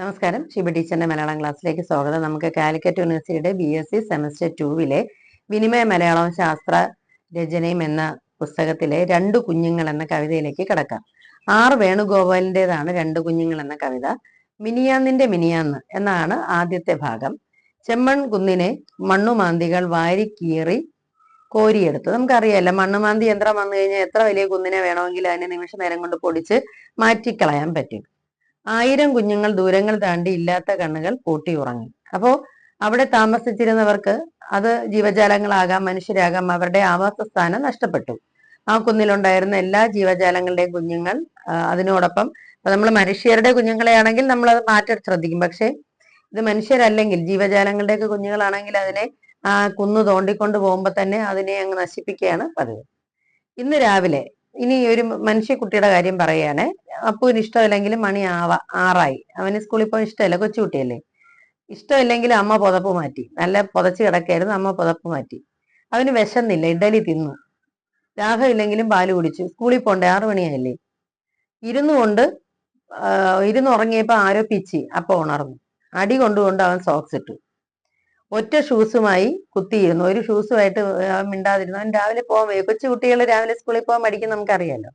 നമസ്കാരം. ഷിബ ടീച്ചറിന്റെ മലയാളം ക്ലാസ്സിലേക്ക് സ്വാഗതം. നമുക്ക് കാലിക്കറ്റ് യൂണിവേഴ്സിറ്റിയുടെ ബി എസ് സി സെമസ്റ്റർ ടൂവിലെ വിനിമയ മലയാളം ശാസ്ത്ര രചനയും എന്ന പുസ്തകത്തിലെ രണ്ടു കുഞ്ഞുങ്ങൾ എന്ന കവിതയിലേക്ക് കിടക്കാം. ആർ വേണുഗോപാലിന്റെതാണ് രണ്ടു കുഞ്ഞുങ്ങൾ എന്ന കവിത. മിനിയാന്നിന്റെ മിനിയാന്ന് എന്നാണ് ആദ്യത്തെ ഭാഗം. ചെമ്മൺ കുന്നിനെ മണ്ണുമാന്തികൾ വാരി കീറി കോരിയെടുത്തു. നമുക്കറിയാമല്ലോ മണ്ണുമാന്തി യന്ത്രം വന്നു കഴിഞ്ഞാൽ എത്ര വലിയ കുന്നിനെ വേണമെങ്കിലും അതിനെ നിമിഷ നേരം കൊണ്ട് പൊടിച്ച് മാറ്റിക്കളയാൻ പറ്റും. ആയിരം കുഞ്ഞുങ്ങൾ ദൂരങ്ങൾ താണ്ടി ഇല്ലാത്ത കണ്ണുകൾ പൂട്ടി ഉറങ്ങി. അപ്പോ അവിടെ താമസിച്ചിരുന്നവർക്ക് അത് ജീവജാലങ്ങളാകാം മനുഷ്യരാകാം അവരുടെ ആവാസ സ്ഥാനം നഷ്ടപ്പെട്ടു. ആ കുന്നിലുണ്ടായിരുന്ന എല്ലാ ജീവജാലങ്ങളുടെയും കുഞ്ഞുങ്ങൾ അതിനോടൊപ്പം നമ്മൾ മനുഷ്യരുടെ കുഞ്ഞുങ്ങളെയാണെങ്കിൽ നമ്മൾ അത് മാറ്റി ശ്രദ്ധിക്കും. പക്ഷേ ഇത് മനുഷ്യരല്ലെങ്കിൽ ജീവജാലങ്ങളുടെയൊക്കെ കുഞ്ഞുങ്ങളാണെങ്കിൽ അതിനെ ആ കുന്നു തോണ്ടിക്കൊണ്ട് പോകുമ്പോൾ തന്നെ അതിനെ അങ്ങ് നശിപ്പിക്കുകയാണ് പതിവ്. ഇന്ന് രാവിലെ ഇനി ഒരു മനുഷ്യക്കുട്ടിയുടെ കാര്യം പറയുകയാണെ അപ്പുവിന് ഇഷ്ടമില്ലെങ്കിലും മണി ആവ ആറായി. അവന് സ്കൂളിൽ പോകാൻ ഇഷ്ടമല്ല. കൊച്ചുകുട്ടിയല്ലേ? ഇഷ്ടമില്ലെങ്കിൽ അമ്മ പുതപ്പ് മാറ്റി. നല്ല പുതച്ച് കിടക്കായിരുന്നു അമ്മ പുതപ്പ് മാറ്റി. അവന് വിശന്നില്ല ഇഡലി തിന്നു. ദാഹമില്ലെങ്കിലും പാൽ കുടിച്ചു. സ്കൂളിൽ പോണ്ടേ ആറു മണിയായില്ലേ? ഇരുന്നു കൊണ്ട് ആഹ് ഇരുന്ന് ഉറങ്ങിയപ്പോ ആരോ പിച്ചി അപ്പൊ ഉണർന്നു. അടി കൊണ്ടുകൊണ്ട് അവൻ സോക്സ് ഇട്ടു. ഒറ്റ ഷൂസുമായി കുത്തിയിരുന്നു. ഒരു ഷൂസുമായിട്ട് മിണ്ടാതിരുന്നു. അവൻ രാവിലെ പോകാൻ കൊച്ചു കുട്ടികൾ രാവിലെ സ്കൂളിൽ പോകാൻ പഠിക്കും നമുക്കറിയാലോ.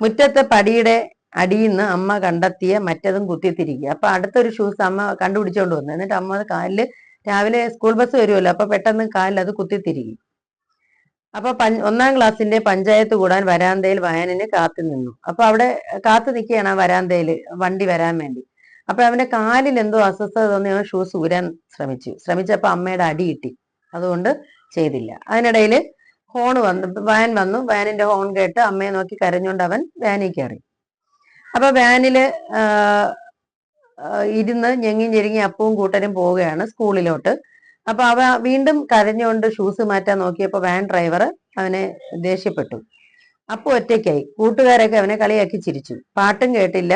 മുറ്റത്തെ പടിയുടെ അടിയിൽ നിന്ന് അമ്മ കണ്ടെത്തിയ മറ്റതും കുത്തിത്തിരിക്കുക. അപ്പൊ അടുത്തൊരു ഷൂസ് അമ്മ കണ്ടുപിടിച്ചോണ്ട് വന്നു. എന്നിട്ട് അമ്മ കാലിൽ രാവിലെ സ്കൂൾ ബസ് വരുമല്ലോ അപ്പൊ പെട്ടെന്ന് കാലിൽ അത് കുത്തിത്തിരികി. അപ്പൊ ഒന്നാം ക്ലാസ്സിന്റെ പഞ്ചായത്ത് കൂടാൻ വരാന്തയിൽ വയനിന് കാത്തു നിന്നു. അപ്പൊ അവിടെ കാത്തു നിൽക്കുകയാണ് ആ വരാന്തയിൽ വണ്ടി വരാൻ വേണ്ടി. അപ്പൊ അവന്റെ കാലിൽ എന്തോ അസ്വസ്ഥത തോന്നി അവൻ ഷൂസ് ഊരാൻ ശ്രമിച്ചു. ശ്രമിച്ചപ്പോ അമ്മയുടെ അടി കിട്ടി. അതുകൊണ്ട് ചെയ്തില്ല. അതിനിടയിൽ ഹോൺ വന്നു വാൻ വന്നു. വാനിന്റെ ഹോൺ കേട്ട് അമ്മയെ നോക്കി കരഞ്ഞുകൊണ്ട് അവൻ വാനിൽ കയറി. അപ്പൊ വാനിൽ ഇരുന്ന് ഞെങ്ങി ഞെരുങ്ങി അപ്പവും കൂട്ടരും പോവുകയാണ് സ്കൂളിലോട്ട്. അപ്പൊ അവ വീണ്ടും കരഞ്ഞുകൊണ്ട് ഷൂസ് മാറ്റാൻ നോക്കിയപ്പോ വാൻ ഡ്രൈവർ അവനെ ദേഷ്യപ്പെട്ടു. അപ്പു ഒറ്റയ്ക്കായി. കൂട്ടുകാരൊക്കെ അവനെ കളിയാക്കി ചിരിച്ചു. പാട്ടും കേട്ടില്ല.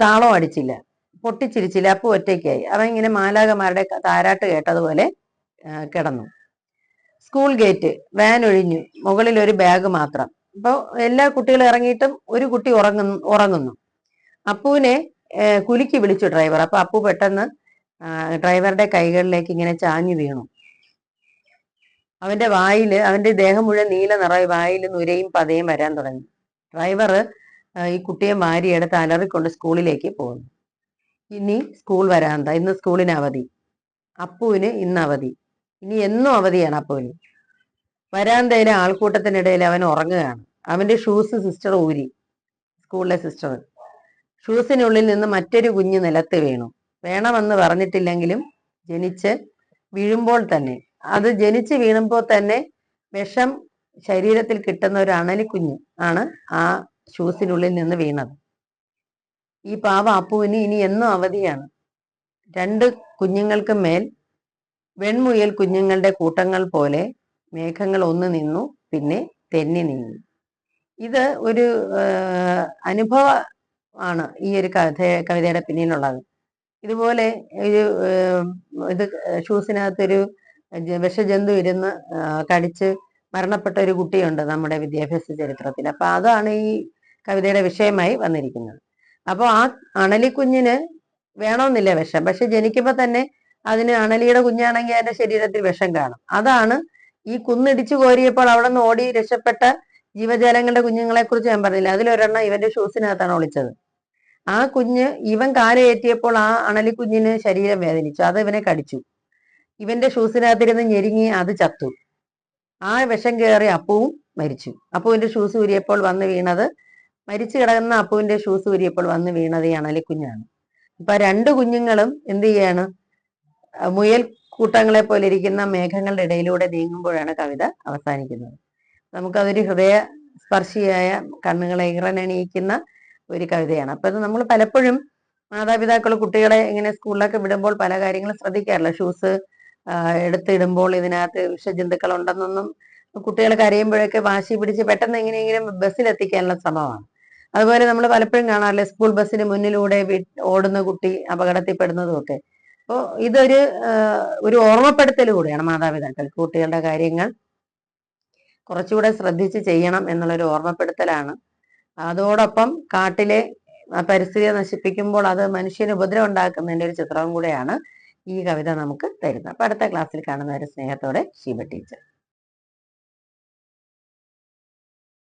താളവും അടിച്ചില്ല. പൊട്ടിച്ചിരിച്ചില്ല. അപ്പു ഒറ്റയ്ക്കായി. അവൻ ഇങ്ങനെ മാലാകമാരുടെ താരാട്ട് കേട്ടതുപോലെ കിടന്നു. സ്കൂൾ ഗേറ്റ് വാൻ ഒഴിഞ്ഞു. മുകളിൽ ഒരു ബാഗ് മാത്രം. അപ്പോൾ എല്ലാ കുട്ടികളും ഇറങ്ങിയിട്ടും ഒരു കുട്ടി ഉറങ്ങുന്നു ഉറങ്ങുന്നു. അപ്പുവിനെ കുലുക്കി വിളിച്ചു ഡ്രൈവർ അപ്പൊ അപ്പു പെട്ടെന്ന് ഡ്രൈവറുടെ കൈകളിലേക്ക് ഇങ്ങനെ ചാഞ്ഞു വീണു. അവന്റെ വായിൽ അവന്റെ ദേഹം മുഴുവൻ നീല നിറയി വായിൽ നുരയും പതയും വരാൻ തുടങ്ങി. ഡ്രൈവർ ഈ കുട്ടിയെ മാരിയെടുത്ത് അലറിക്കൊണ്ട് സ്കൂളിലേക്ക് പോകുന്നു. ഇനി സ്കൂൾ വരാന്ത ഇന്ന് സ്കൂളിന് അവധി. അപ്പുവിന് ഇന്ന് അവധി. ഇനി എന്നും അവധിയാണ് അപ്പുവിന്. വരാന്തയിലെ ആൾക്കൂട്ടത്തിനിടയിൽ അവൻ ഉറങ്ങുകയാണ്. അവന്റെ ഷൂസ് സിസ്റ്റർ ഊരി സ്കൂളിലെ സിസ്റ്റർ ഷൂസിനുള്ളിൽ നിന്ന് മറ്റൊരു കുഞ്ഞ് നിലത്ത് വീണു. വേണമെന്ന് പറഞ്ഞിട്ടില്ലെങ്കിലും ജനിച്ച് വീഴുമ്പോൾ തന്നെ. അത് ജനിച്ച് വീണുമ്പോൾ തന്നെ വിഷം ശരീരത്തിൽ കിട്ടുന്ന ഒരു അണലിക്കുഞ്ഞ് ആണ് ആ ഷൂസിനുള്ളിൽ നിന്ന് വീണത്. ഈ പാവ അപ്പുവിന് ഇനി എന്നും അവധിയാണ്. രണ്ട് കുഞ്ഞുങ്ങൾക്ക് മേൽ വെൺമുയൽ കുഞ്ഞുങ്ങളുടെ കൂട്ടങ്ങൾ പോലെ മേഘങ്ങൾ ഒന്ന് നിന്നു പിന്നെ തെന്നി നീങ്ങി. ഇത് ഒരു അനുഭവമാണ് അനുഭവ ആണ് ഈ ഒരു കഥ കവിതയുടെ പിന്നിലുള്ളത്. ഇതുപോലെ ഒരു ഇത് ഷൂസിനകത്തൊരു വിഷജന്തു ഇരുന്ന് കടിച്ച് മരണപ്പെട്ട ഒരു കുട്ടിയുണ്ട് നമ്മുടെ വിദ്യാഭ്യാസ ചരിത്രത്തിൽ. അപ്പൊ അതാണ് ഈ കവിതയുടെ വിഷയമായി വന്നിരിക്കുന്നത്. അപ്പോൾ ആ അണലിക്കുഞ്ഞിന് വേണമെന്നില്ല വിഷം? പക്ഷെ ജനിക്കുമ്പോൾ തന്നെ അതിന് അണലിയുടെ കുഞ്ഞാണെങ്കിൽ അതിന്റെ ശരീരത്തിൽ വിഷം കാണും. അതാണ് ഈ കുന്നിടിച്ചു കോരിയപ്പോൾ അവിടെ നിന്ന് ഓടി രക്ഷപ്പെട്ട ജീവജാലങ്ങളുടെ കുഞ്ഞുങ്ങളെ കുറിച്ച് ഞാൻ പറഞ്ഞില്ല? അതിലൊരെണ്ണം ഇവന്റെ ഷൂസിനകത്താണ് ഒളിച്ചത്. ആ കുഞ്ഞ് ഇവൻ കാലയേറ്റിയപ്പോൾ ആ അണലിക്കുഞ്ഞിന് ശരീരം വേദനിച്ചു. അത് ഇവനെ കടിച്ചു. ഇവന്റെ ഷൂസിനകത്തിരുന്ന് ഞെരുങ്ങി അത് ചത്തു. ആ വിഷം കയറി അപ്പവും മരിച്ചു. അപ്പുവിന്റെ ഷൂസ് ഊരിയപ്പോൾ വന്ന് വീണത് മരിച്ചു കിടക്കുന്ന അപ്പുവിന്റെ ഷൂസ് ഊരിയപ്പോൾ വന്ന് വീണത് ഈ അണലിക്കുഞ്ഞാണ് ഇപ്പൊ രണ്ട് കുഞ്ഞുങ്ങളും എന്ത് ചെയ്യാണ്? മുയൽ കൂട്ടങ്ങളെ പോലെ ഇരിക്കുന്ന മേഘങ്ങളുടെ ഇടയിലൂടെ നീങ്ങുമ്പോഴാണ് കവിത അവസാനിക്കുന്നത്. നമുക്കതൊരു ഹൃദയ സ്പർശിയായ കണ്ണുകളെ ഇറനണിയിക്കുന്ന ഒരു കവിതയാണ്. അപ്പൊ നമ്മൾ പലപ്പോഴും മാതാപിതാക്കൾ കുട്ടികളെ ഇങ്ങനെ സ്കൂളിലൊക്കെ വിടുമ്പോൾ പല കാര്യങ്ങളും ശ്രദ്ധിക്കാറില്ല. ഷൂസ് എടുത്തിടുമ്പോൾ ഇതിനകത്ത് വിഷജന്തുക്കൾ ഉണ്ടെന്നൊന്നും കുട്ടികൾ കരയുമ്പോഴൊക്കെ വാശി പിടിച്ച് പെട്ടെന്ന് എങ്ങനെയെങ്കിലും ബസ്സിൽ എത്തിക്കാനുള്ള ശ്രമമാണ്. അതുപോലെ നമ്മൾ പലപ്പോഴും കാണാറില്ലേ സ്കൂൾ ബസ്സിന് മുന്നിലൂടെ ഓടുന്ന കുട്ടി അപകടത്തിൽപ്പെടുന്നതും ഒക്കെ അപ്പോൾ ഇതൊരു ഒരു ഓർമ്മപ്പെടുത്തൽ കൂടിയാണ് മാതാപിതാക്കൾ കുട്ടികളുടെ കാര്യങ്ങൾ കുറച്ചുകൂടെ ശ്രദ്ധിച്ച് ചെയ്യണം എന്നുള്ളൊരു ഓർമ്മപ്പെടുത്തലാണ്. അതോടൊപ്പം കാട്ടിലെ പരിസ്ഥിതിയെ നശിപ്പിക്കുമ്പോൾ അത് മനുഷ്യന് ഉപദ്രവം ഉണ്ടാക്കുന്നതിന്റെ ഒരു ചിത്രവും കൂടെയാണ് ഈ കവിത നമുക്ക് തരുന്നത്. അപ്പൊ അടുത്ത ക്ലാസ്സിൽ കാണുന്നവരെ സ്നേഹത്തോടെ ശിവ ടീച്ചർ.